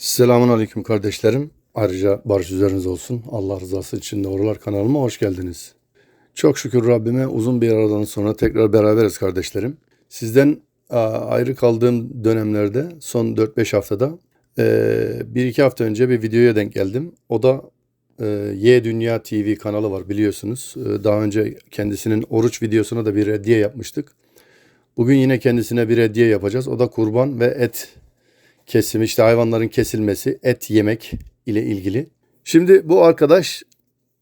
Selamun Aleyküm kardeşlerim. Ayrıca barış üzeriniz olsun. Allah rızası için doğrular kanalıma hoş geldiniz. Çok şükür Rabbime uzun bir aradan sonra tekrar beraberiz kardeşlerim. Sizden ayrı kaldığım dönemlerde son 4-5 haftada e, bir iki hafta önce bir videoya denk geldim. O da e, Y Dünya TV kanalı var biliyorsunuz. E, daha önce kendisinin oruç videosuna da bir reddiye yapmıştık. Bugün yine kendisine bir hediye yapacağız. O da kurban ve et kesimi işte hayvanların kesilmesi, et yemek ile ilgili. Şimdi bu arkadaş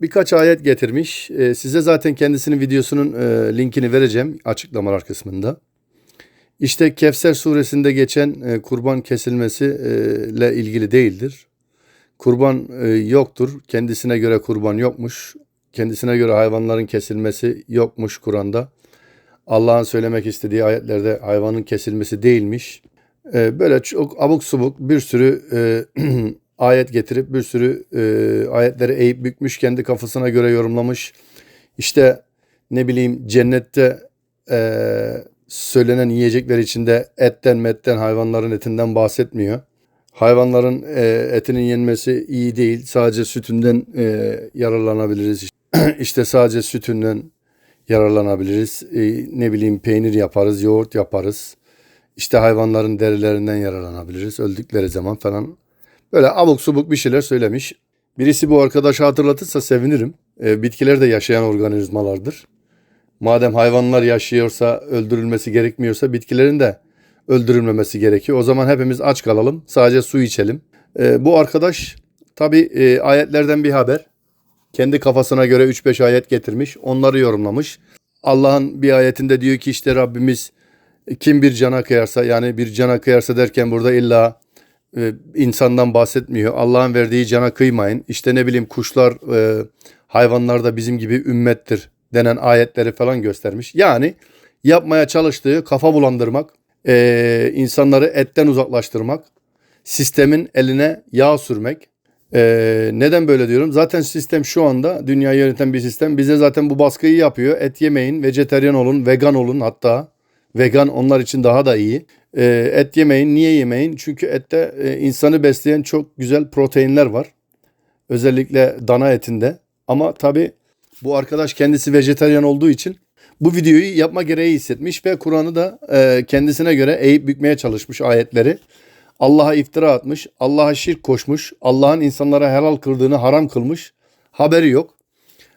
birkaç ayet getirmiş. Ee, size zaten kendisinin videosunun e, linkini vereceğim açıklamalar kısmında. İşte Kevser suresinde geçen e, kurban kesilmesi e, ilgili değildir. Kurban e, yoktur. Kendisine göre kurban yokmuş. Kendisine göre hayvanların kesilmesi yokmuş Kur'an'da. Allah'ın söylemek istediği ayetlerde hayvanın kesilmesi değilmiş. Ee, böyle çok abuk subuk bir sürü e, ayet getirip bir sürü e, ayetleri eğip bükmüş kendi kafasına göre yorumlamış. İşte ne bileyim cennette e, söylenen yiyecekler içinde etten metten hayvanların etinden bahsetmiyor. Hayvanların e, etinin yenmesi iyi değil. Sadece sütünden e, yararlanabiliriz. işte sadece sütünden yararlanabiliriz. E, ne bileyim peynir yaparız, yoğurt yaparız. İşte hayvanların derilerinden yararlanabiliriz öldükleri zaman falan. Böyle abuk subuk bir şeyler söylemiş. Birisi bu arkadaşı hatırlatırsa sevinirim. E, bitkiler de yaşayan organizmalardır. Madem hayvanlar yaşıyorsa, öldürülmesi gerekmiyorsa bitkilerin de öldürülmemesi gerekiyor. O zaman hepimiz aç kalalım, sadece su içelim. E, bu arkadaş tabi e, ayetlerden bir haber. Kendi kafasına göre 3-5 ayet getirmiş, onları yorumlamış. Allah'ın bir ayetinde diyor ki işte Rabbimiz kim bir cana kıyarsa yani bir cana kıyarsa derken burada illa e, insandan bahsetmiyor. Allah'ın verdiği cana kıymayın. İşte ne bileyim kuşlar, e, hayvanlar da bizim gibi ümmettir denen ayetleri falan göstermiş. Yani yapmaya çalıştığı kafa bulandırmak, e, insanları etten uzaklaştırmak, sistemin eline yağ sürmek. E, neden böyle diyorum? Zaten sistem şu anda dünyayı yöneten bir sistem. Bize zaten bu baskıyı yapıyor. Et yemeyin, vejeteryan olun, vegan olun hatta. Vegan onlar için daha da iyi. E, et yemeyin. Niye yemeyin? Çünkü ette e, insanı besleyen çok güzel proteinler var. Özellikle dana etinde. Ama tabi bu arkadaş kendisi vejetaryen olduğu için bu videoyu yapma gereği hissetmiş ve Kur'an'ı da e, kendisine göre eğip bükmeye çalışmış ayetleri. Allah'a iftira atmış, Allah'a şirk koşmuş, Allah'ın insanlara helal kıldığını haram kılmış. Haberi yok.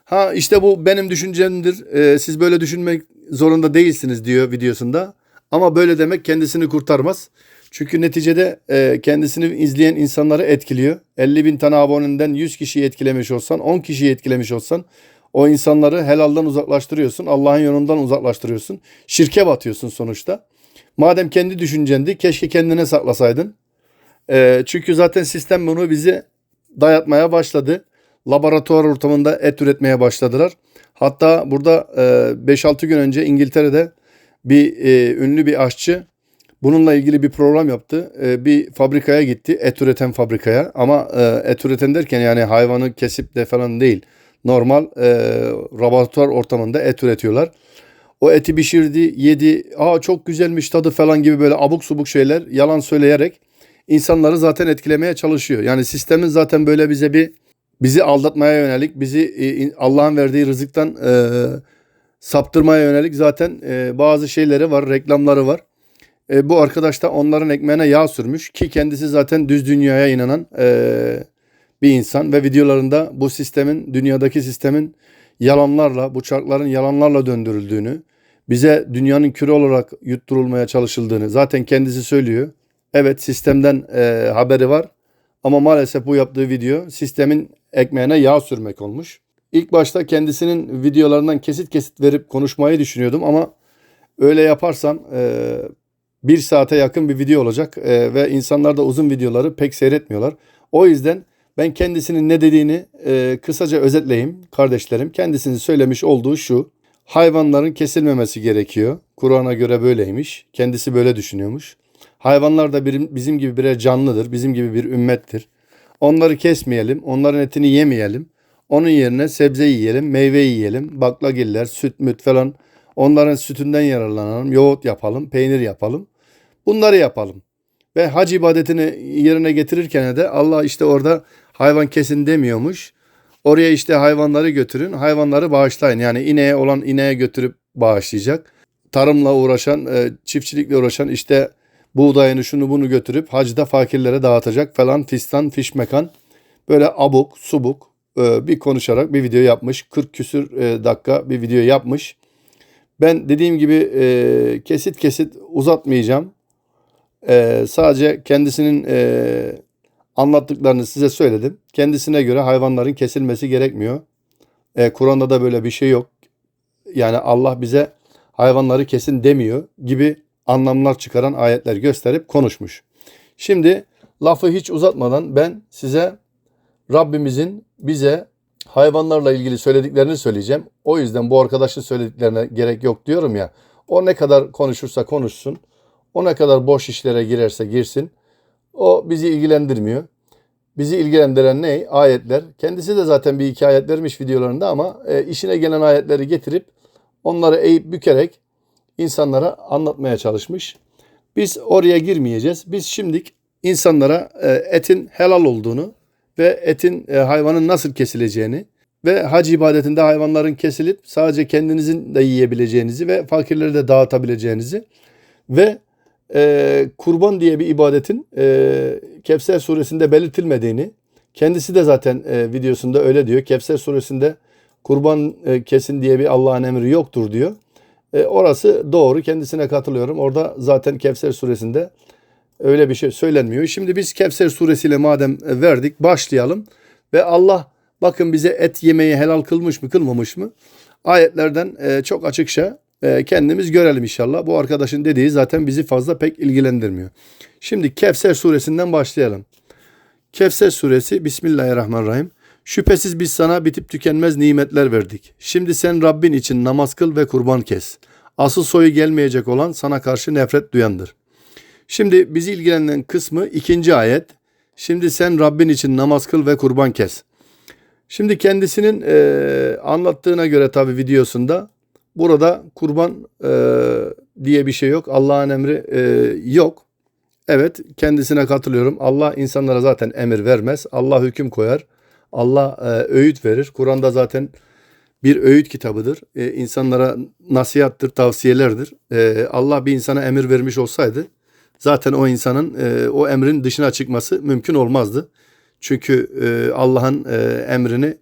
Ha işte bu benim düşüncemdir. E, siz böyle düşünmek zorunda değilsiniz diyor videosunda. Ama böyle demek kendisini kurtarmaz. Çünkü neticede e, kendisini izleyen insanları etkiliyor. 50 bin tane abonenden 100 kişiyi etkilemiş olsan, 10 kişiyi etkilemiş olsan o insanları helaldan uzaklaştırıyorsun. Allah'ın yolundan uzaklaştırıyorsun. Şirke batıyorsun sonuçta. Madem kendi düşüncendi keşke kendine saklasaydın. E, çünkü zaten sistem bunu bizi dayatmaya başladı. Laboratuvar ortamında et üretmeye başladılar. Hatta burada e, 5-6 gün önce İngiltere'de bir e, ünlü bir aşçı bununla ilgili bir program yaptı. E, bir fabrikaya gitti, et üreten fabrikaya. Ama e, et üreten derken yani hayvanı kesip de falan değil. Normal e, laboratuvar ortamında et üretiyorlar. O eti pişirdi, yedi. Aa çok güzelmiş tadı falan gibi böyle abuk subuk şeyler yalan söyleyerek insanları zaten etkilemeye çalışıyor. Yani sistemin zaten böyle bize bir bizi aldatmaya yönelik, bizi e, Allah'ın verdiği rızıktan e, saptırmaya yönelik zaten e, bazı şeyleri var, reklamları var. E, bu arkadaş da onların ekmeğine yağ sürmüş ki kendisi zaten düz dünyaya inanan e, bir insan ve videolarında bu sistemin, dünyadaki sistemin yalanlarla, bu çarkların yalanlarla döndürüldüğünü, bize dünyanın küre olarak yutturulmaya çalışıldığını zaten kendisi söylüyor. Evet sistemden e, haberi var ama maalesef bu yaptığı video sistemin ekmeğine yağ sürmek olmuş. İlk başta kendisinin videolarından kesit kesit verip konuşmayı düşünüyordum ama öyle yaparsam e, bir saate yakın bir video olacak e, ve insanlar da uzun videoları pek seyretmiyorlar. O yüzden ben kendisinin ne dediğini e, kısaca özetleyeyim kardeşlerim. Kendisinin söylemiş olduğu şu. Hayvanların kesilmemesi gerekiyor. Kur'an'a göre böyleymiş. Kendisi böyle düşünüyormuş. Hayvanlar da bir, bizim gibi birer canlıdır. Bizim gibi bir ümmettir. Onları kesmeyelim. Onların etini yemeyelim. Onun yerine sebze yiyelim, meyve yiyelim, baklagiller, süt müt falan. Onların sütünden yararlanalım, yoğurt yapalım, peynir yapalım. Bunları yapalım. Ve hac ibadetini yerine getirirken de Allah işte orada hayvan kesin demiyormuş. Oraya işte hayvanları götürün, hayvanları bağışlayın. Yani ineğe olan ineğe götürüp bağışlayacak. Tarımla uğraşan, e, çiftçilikle uğraşan işte buğdayını şunu bunu götürüp hacda fakirlere dağıtacak falan fistan fişmekan. Böyle abuk subuk e, bir konuşarak bir video yapmış. 40 küsür e, dakika bir video yapmış. Ben dediğim gibi e, kesit kesit uzatmayacağım. Sadece kendisinin anlattıklarını size söyledim. Kendisine göre hayvanların kesilmesi gerekmiyor. Kur'an'da da böyle bir şey yok. Yani Allah bize hayvanları kesin demiyor gibi anlamlar çıkaran ayetler gösterip konuşmuş. Şimdi lafı hiç uzatmadan ben size Rabbimizin bize hayvanlarla ilgili söylediklerini söyleyeceğim. O yüzden bu arkadaşın söylediklerine gerek yok diyorum ya. O ne kadar konuşursa konuşsun. O ne kadar boş işlere girerse girsin. O bizi ilgilendirmiyor. Bizi ilgilendiren ne? Ayetler. Kendisi de zaten bir iki ayet vermiş videolarında ama e, işine gelen ayetleri getirip onları eğip bükerek insanlara anlatmaya çalışmış. Biz oraya girmeyeceğiz. Biz şimdilik insanlara e, etin helal olduğunu ve etin e, hayvanın nasıl kesileceğini ve hac ibadetinde hayvanların kesilip sadece kendinizin de yiyebileceğinizi ve fakirlere de dağıtabileceğinizi ve e, kurban diye bir ibadetin e, Kevser suresinde belirtilmediğini kendisi de zaten e, videosunda öyle diyor. Kevser suresinde kurban e, kesin diye bir Allah'ın emri yoktur diyor. E, orası doğru kendisine katılıyorum. Orada zaten Kevser suresinde öyle bir şey söylenmiyor. Şimdi biz Kevser suresiyle madem verdik başlayalım. Ve Allah bakın bize et yemeyi helal kılmış mı kılmamış mı? Ayetlerden e, çok açıkça e, kendimiz görelim inşallah. Bu arkadaşın dediği zaten bizi fazla pek ilgilendirmiyor. Şimdi Kevser suresinden başlayalım. Kevser suresi Bismillahirrahmanirrahim. Şüphesiz biz sana bitip tükenmez nimetler verdik. Şimdi sen Rabbin için namaz kıl ve kurban kes. Asıl soyu gelmeyecek olan sana karşı nefret duyandır. Şimdi bizi ilgilenen kısmı ikinci ayet. Şimdi sen Rabbin için namaz kıl ve kurban kes. Şimdi kendisinin e, anlattığına göre tabi videosunda burada kurban e, diye bir şey yok. Allah'ın emri e, yok. Evet kendisine katılıyorum. Allah insanlara zaten emir vermez. Allah hüküm koyar. Allah e, öğüt verir. Kur'an'da zaten bir öğüt kitabıdır. E, insanlara nasihattır, tavsiyelerdir. E, Allah bir insana emir vermiş olsaydı zaten o insanın e, o emrin dışına çıkması mümkün olmazdı. Çünkü e, Allah'ın e, emrini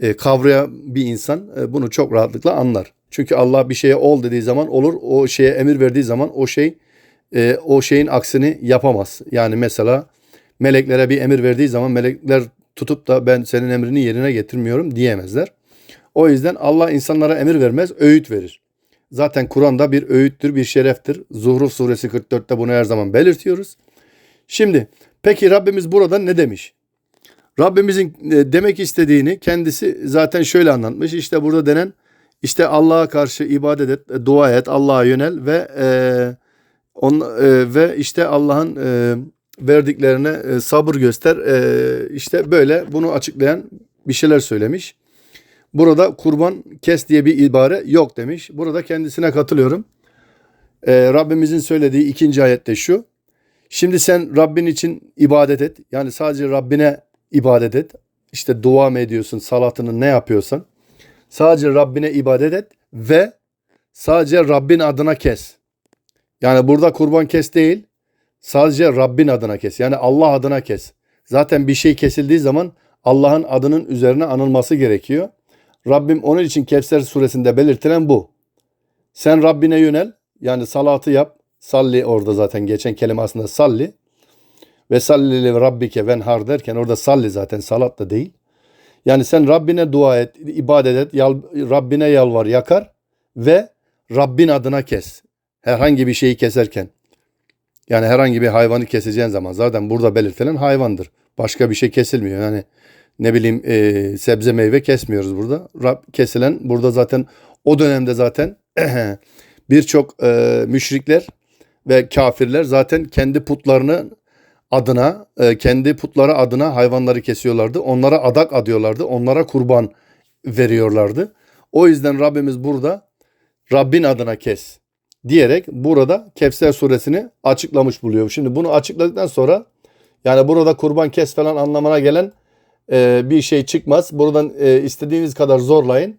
e, kavrayan bir insan e, bunu çok rahatlıkla anlar. Çünkü Allah bir şeye ol dediği zaman olur. O şeye emir verdiği zaman o şey e, o şeyin aksini yapamaz. Yani mesela meleklere bir emir verdiği zaman melekler tutup da ben senin emrini yerine getirmiyorum diyemezler. O yüzden Allah insanlara emir vermez, öğüt verir. Zaten Kur'an'da bir öğüttür, bir şereftir. Zuhruf suresi 44'te bunu her zaman belirtiyoruz. Şimdi peki Rabbimiz burada ne demiş? Rabbimizin e, demek istediğini kendisi zaten şöyle anlatmış. İşte burada denen işte Allah'a karşı ibadet et, e, dua et, Allah'a yönel ve e, on, e, ve işte Allah'ın e, verdiklerine e, sabır göster. E, işte böyle bunu açıklayan bir şeyler söylemiş. Burada kurban kes diye bir ibare yok demiş. Burada kendisine katılıyorum. E, Rabbimizin söylediği ikinci ayette şu. Şimdi sen Rabbin için ibadet et. Yani sadece Rabbine ibadet et. İşte dua mı ediyorsun, salatını ne yapıyorsan. Sadece Rabbine ibadet et ve sadece Rabbin adına kes. Yani burada kurban kes değil. Sadece Rabbin adına kes. Yani Allah adına kes. Zaten bir şey kesildiği zaman Allah'ın adının üzerine anılması gerekiyor. Rabbim onun için Kevser suresinde belirtilen bu. Sen Rabbine yönel. Yani salatı yap. Salli orada zaten geçen kelime aslında salli. Ve salli rabbike venhar derken orada salli zaten salat da değil. Yani sen Rabbine dua et, ibadet et, yal, Rabbine yalvar, yakar ve Rabbin adına kes. Herhangi bir şeyi keserken. Yani herhangi bir hayvanı keseceğin zaman zaten burada belirtilen hayvandır. Başka bir şey kesilmiyor. Yani ne bileyim e, sebze meyve kesmiyoruz burada. Rab kesilen burada zaten o dönemde zaten birçok e, müşrikler ve kafirler zaten kendi putlarını adına, e, kendi putları adına hayvanları kesiyorlardı. Onlara adak adıyorlardı. Onlara kurban veriyorlardı. O yüzden Rabbimiz burada Rabbin adına kes. Diyerek burada Kevser suresini açıklamış buluyor. Şimdi bunu açıkladıktan sonra yani burada kurban kes falan anlamına gelen e, bir şey çıkmaz. Buradan e, istediğiniz kadar zorlayın.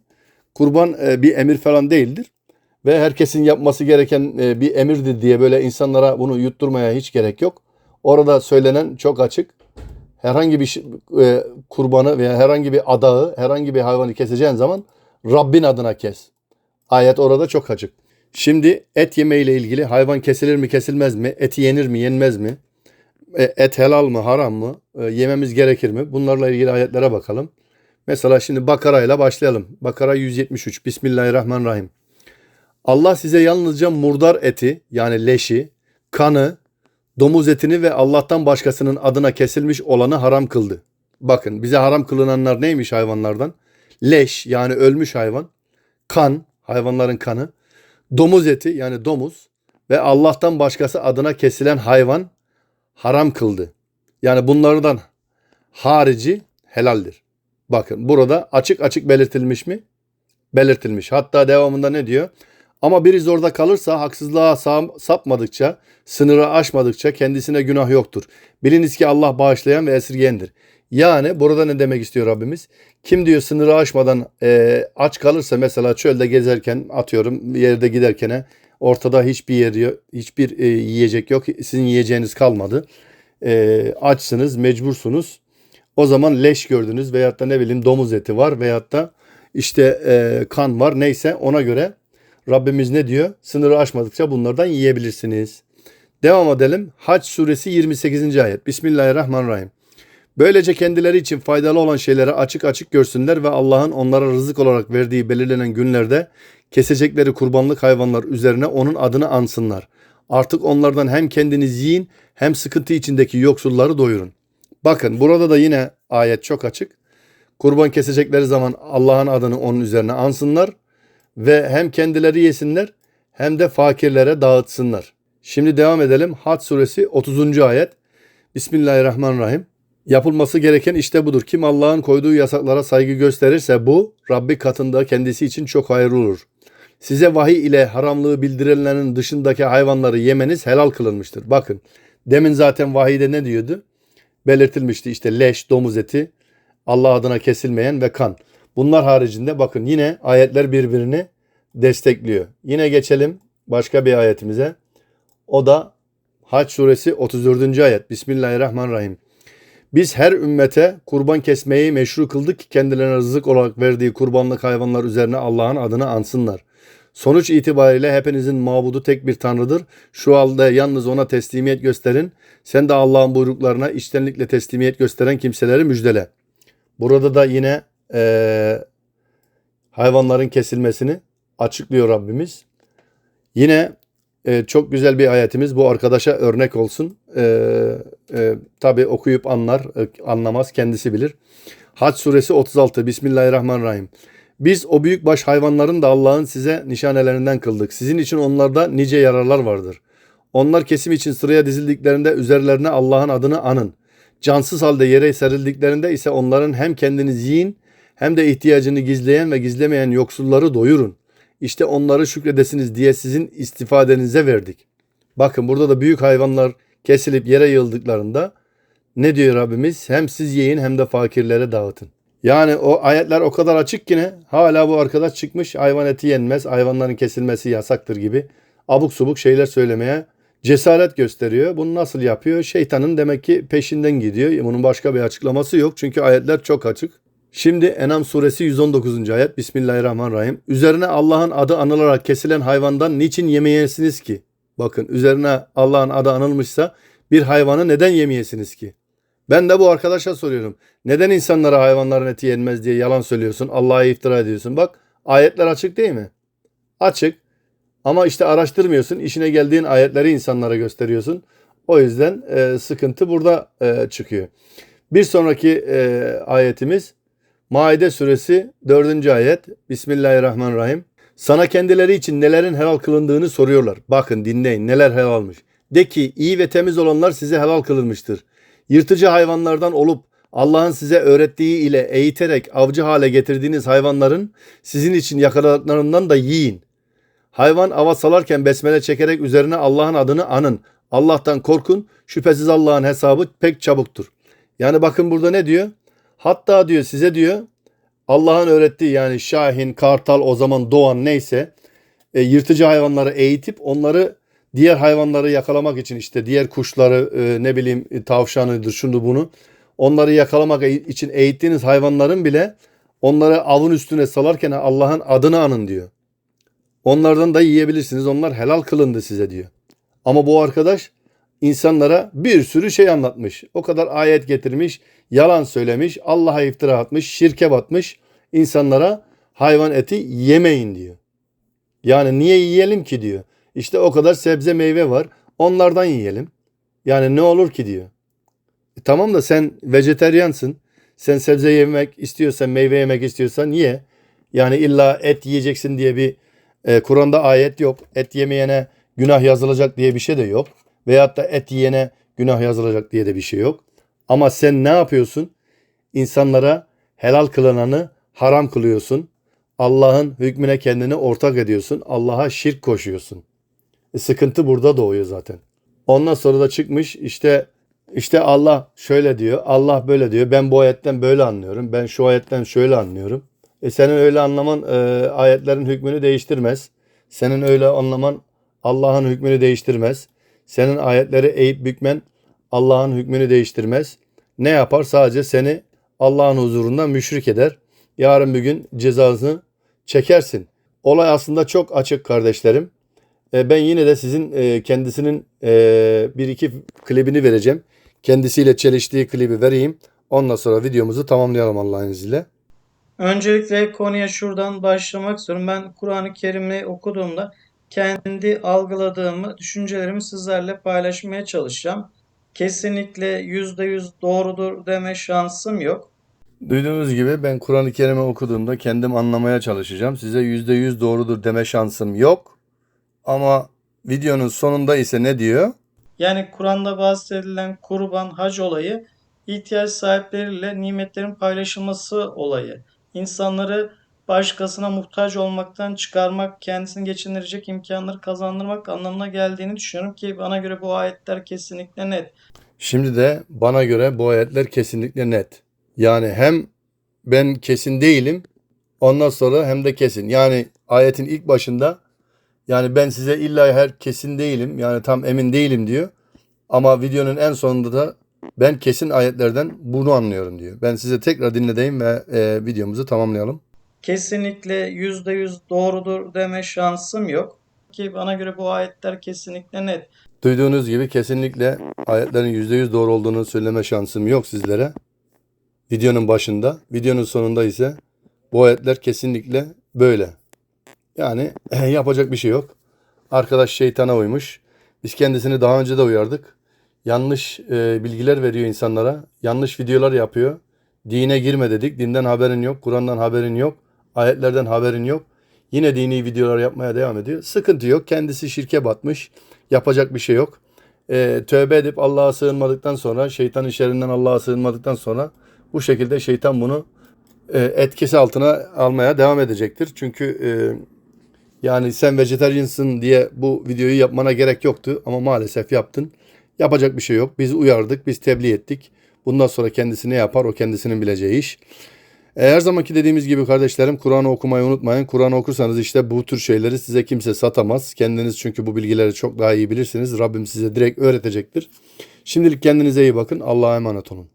Kurban e, bir emir falan değildir. Ve herkesin yapması gereken e, bir emirdir diye böyle insanlara bunu yutturmaya hiç gerek yok. Orada söylenen çok açık. Herhangi bir şey- e, kurbanı veya herhangi bir adağı, herhangi bir hayvanı keseceğin zaman Rabbin adına kes. Ayet orada çok açık. Şimdi et yeme ile ilgili hayvan kesilir mi kesilmez mi? Eti yenir mi yenmez mi? E, Et helal mı haram mı? E, Yememiz gerekir mi? Bunlarla ilgili ayetlere bakalım. Mesela şimdi Bakara ile başlayalım. Bakara 173. Bismillahirrahmanirrahim. Allah size yalnızca murdar eti yani leşi, kanı, domuz etini ve Allah'tan başkasının adına kesilmiş olanı haram kıldı. Bakın bize haram kılınanlar neymiş hayvanlardan? Leş yani ölmüş hayvan, kan, hayvanların kanı, domuz eti yani domuz ve Allah'tan başkası adına kesilen hayvan haram kıldı. Yani bunlardan harici helaldir. Bakın burada açık açık belirtilmiş mi? Belirtilmiş. Hatta devamında ne diyor? Ama biri zorda kalırsa haksızlığa sa- sapmadıkça, sınırı aşmadıkça kendisine günah yoktur. Biliniz ki Allah bağışlayan ve esirgeyendir. Yani burada ne demek istiyor Rabbimiz? Kim diyor sınırı aşmadan e, aç kalırsa mesela çölde gezerken atıyorum yerde giderken ortada hiçbir yer hiçbir e, yiyecek yok. Sizin yiyeceğiniz kalmadı. E, açsınız, mecbursunuz. O zaman leş gördünüz veyahut da ne bileyim domuz eti var veyahut da işte e, kan var neyse ona göre Rabbimiz ne diyor? Sınırı aşmadıkça bunlardan yiyebilirsiniz. Devam edelim. Haç suresi 28. ayet. Bismillahirrahmanirrahim. Böylece kendileri için faydalı olan şeyleri açık açık görsünler ve Allah'ın onlara rızık olarak verdiği belirlenen günlerde kesecekleri kurbanlık hayvanlar üzerine onun adını ansınlar. Artık onlardan hem kendiniz yiyin hem sıkıntı içindeki yoksulları doyurun. Bakın burada da yine ayet çok açık. Kurban kesecekleri zaman Allah'ın adını onun üzerine ansınlar ve hem kendileri yesinler hem de fakirlere dağıtsınlar. Şimdi devam edelim. Had suresi 30. ayet. Bismillahirrahmanirrahim. Yapılması gereken işte budur. Kim Allah'ın koyduğu yasaklara saygı gösterirse bu Rabbi katında kendisi için çok hayırlı olur. Size vahiy ile haramlığı bildirilenlerin dışındaki hayvanları yemeniz helal kılınmıştır. Bakın demin zaten vahiyde ne diyordu? Belirtilmişti işte leş, domuz eti, Allah adına kesilmeyen ve kan. Bunlar haricinde bakın yine ayetler birbirini destekliyor. Yine geçelim başka bir ayetimize. O da Haç suresi 34. ayet. Bismillahirrahmanirrahim. Biz her ümmete kurban kesmeyi meşru kıldık ki kendilerine rızık olarak verdiği kurbanlık hayvanlar üzerine Allah'ın adını ansınlar. Sonuç itibariyle hepinizin mabudu tek bir tanrıdır. Şu halde yalnız ona teslimiyet gösterin. Sen de Allah'ın buyruklarına içtenlikle teslimiyet gösteren kimseleri müjdele. Burada da yine eee, hayvanların kesilmesini açıklıyor Rabbimiz. Yine e, çok güzel bir ayetimiz bu arkadaşa örnek olsun. E, e, Tabi okuyup anlar, e, anlamaz kendisi bilir. Hac suresi 36 Bismillahirrahmanirrahim. Biz o büyükbaş hayvanların da Allah'ın size nişanelerinden kıldık. Sizin için onlarda nice yararlar vardır. Onlar kesim için sıraya dizildiklerinde üzerlerine Allah'ın adını anın. Cansız halde yere serildiklerinde ise onların hem kendiniz yiyin hem de ihtiyacını gizleyen ve gizlemeyen yoksulları doyurun. İşte onları şükredesiniz diye sizin istifadenize verdik. Bakın burada da büyük hayvanlar kesilip yere yığıldıklarında ne diyor Rabbimiz? Hem siz yiyin hem de fakirlere dağıtın. Yani o ayetler o kadar açık ki ne? Hala bu arkadaş çıkmış hayvan eti yenmez, hayvanların kesilmesi yasaktır gibi abuk subuk şeyler söylemeye cesaret gösteriyor. Bunu nasıl yapıyor? Şeytanın demek ki peşinden gidiyor. Bunun başka bir açıklaması yok. Çünkü ayetler çok açık. Şimdi Enam suresi 119. ayet. Bismillahirrahmanirrahim. Üzerine Allah'ın adı anılarak kesilen hayvandan niçin yemeyesiniz ki? Bakın üzerine Allah'ın adı anılmışsa bir hayvanı neden yemeyesiniz ki? Ben de bu arkadaşa soruyorum. Neden insanlara hayvanların eti yenmez diye yalan söylüyorsun? Allah'a iftira ediyorsun. Bak ayetler açık değil mi? Açık. Ama işte araştırmıyorsun. İşine geldiğin ayetleri insanlara gösteriyorsun. O yüzden e, sıkıntı burada e, çıkıyor. Bir sonraki e, ayetimiz Maide suresi 4. ayet. Bismillahirrahmanirrahim. Sana kendileri için nelerin helal kılındığını soruyorlar. Bakın dinleyin neler helalmiş. De ki iyi ve temiz olanlar size helal kılınmıştır. Yırtıcı hayvanlardan olup Allah'ın size öğrettiği ile eğiterek avcı hale getirdiğiniz hayvanların sizin için yakaladıklarından da yiyin. Hayvan ava salarken besmele çekerek üzerine Allah'ın adını anın. Allah'tan korkun. Şüphesiz Allah'ın hesabı pek çabuktur. Yani bakın burada ne diyor? Hatta diyor size diyor Allah'ın öğrettiği yani şahin, kartal o zaman doğan neyse e, yırtıcı hayvanları eğitip onları diğer hayvanları yakalamak için işte diğer kuşları e, ne bileyim e, tavşanıdır şunu bunu onları yakalamak e- için eğittiğiniz hayvanların bile onları avın üstüne salarken Allah'ın adını anın diyor. Onlardan da yiyebilirsiniz. Onlar helal kılındı size diyor. Ama bu arkadaş insanlara bir sürü şey anlatmış. O kadar ayet getirmiş, yalan söylemiş, Allah'a iftira atmış, şirke batmış. insanlara hayvan eti yemeyin diyor. Yani niye yiyelim ki diyor. İşte o kadar sebze meyve var. Onlardan yiyelim. Yani ne olur ki diyor. E tamam da sen vejeteryansın. Sen sebze yemek istiyorsan, meyve yemek istiyorsan ye. Yani illa et yiyeceksin diye bir e, Kur'an'da ayet yok. Et yemeyene günah yazılacak diye bir şey de yok. Veyahut da et yiyene günah yazılacak diye de bir şey yok. Ama sen ne yapıyorsun? İnsanlara helal kılınanı haram kılıyorsun. Allah'ın hükmüne kendini ortak ediyorsun. Allah'a şirk koşuyorsun. E, sıkıntı burada doğuyor zaten. Ondan sonra da çıkmış işte işte Allah şöyle diyor, Allah böyle diyor. Ben bu ayetten böyle anlıyorum. Ben şu ayetten şöyle anlıyorum. E senin öyle anlaman e, ayetlerin hükmünü değiştirmez. Senin öyle anlaman Allah'ın hükmünü değiştirmez. Senin ayetleri eğip bükmen Allah'ın hükmünü değiştirmez. Ne yapar? Sadece seni Allah'ın huzurunda müşrik eder. Yarın bir gün cezasını çekersin. Olay aslında çok açık kardeşlerim. E, ben yine de sizin e, kendisinin e, bir iki klibini vereceğim. Kendisiyle çeliştiği klibi vereyim. Ondan sonra videomuzu tamamlayalım Allah'ın izniyle. Öncelikle konuya şuradan başlamak istiyorum. Ben Kur'an-ı Kerim'i okuduğumda kendi algıladığımı, düşüncelerimi sizlerle paylaşmaya çalışacağım. Kesinlikle %100 doğrudur deme şansım yok. Duyduğunuz gibi ben Kur'an-ı Kerim'i okuduğumda kendim anlamaya çalışacağım. Size %100 doğrudur deme şansım yok. Ama videonun sonunda ise ne diyor? Yani Kur'an'da bahsedilen kurban, hac olayı ihtiyaç sahipleriyle nimetlerin paylaşılması olayı. İnsanları başkasına muhtaç olmaktan çıkarmak, kendisini geçindirecek imkanları kazandırmak anlamına geldiğini düşünüyorum ki bana göre bu ayetler kesinlikle net. Şimdi de bana göre bu ayetler kesinlikle net. Yani hem ben kesin değilim ondan sonra hem de kesin. Yani ayetin ilk başında yani ben size illa her kesin değilim yani tam emin değilim diyor. Ama videonun en sonunda da ben kesin ayetlerden bunu anlıyorum diyor. Ben size tekrar dinledeyim ve e, videomuzu tamamlayalım. Kesinlikle %100 doğrudur deme şansım yok ki bana göre bu ayetler kesinlikle net. Duyduğunuz gibi kesinlikle ayetlerin %100 doğru olduğunu söyleme şansım yok sizlere. Videonun başında, videonun sonunda ise bu ayetler kesinlikle böyle. Yani yapacak bir şey yok. Arkadaş şeytana uymuş. Biz kendisini daha önce de uyardık. Yanlış e, bilgiler veriyor insanlara. Yanlış videolar yapıyor. Dine girme dedik. Dinden haberin yok. Kur'an'dan haberin yok. Ayetlerden haberin yok. Yine dini videolar yapmaya devam ediyor. Sıkıntı yok. Kendisi şirke batmış. Yapacak bir şey yok. E, tövbe edip Allah'a sığınmadıktan sonra, şeytanın şerrinden Allah'a sığınmadıktan sonra bu şekilde şeytan bunu e, etkisi altına almaya devam edecektir. Çünkü e, yani sen vejetaryansın diye bu videoyu yapmana gerek yoktu ama maalesef yaptın. Yapacak bir şey yok. Biz uyardık, biz tebliğ ettik. Bundan sonra kendisi ne yapar o kendisinin bileceği iş. E, Her zamanki dediğimiz gibi kardeşlerim Kur'an'ı okumayı unutmayın. Kur'an'ı okursanız işte bu tür şeyleri size kimse satamaz. Kendiniz çünkü bu bilgileri çok daha iyi bilirsiniz. Rabbim size direkt öğretecektir. Şimdilik kendinize iyi bakın. Allah'a emanet olun.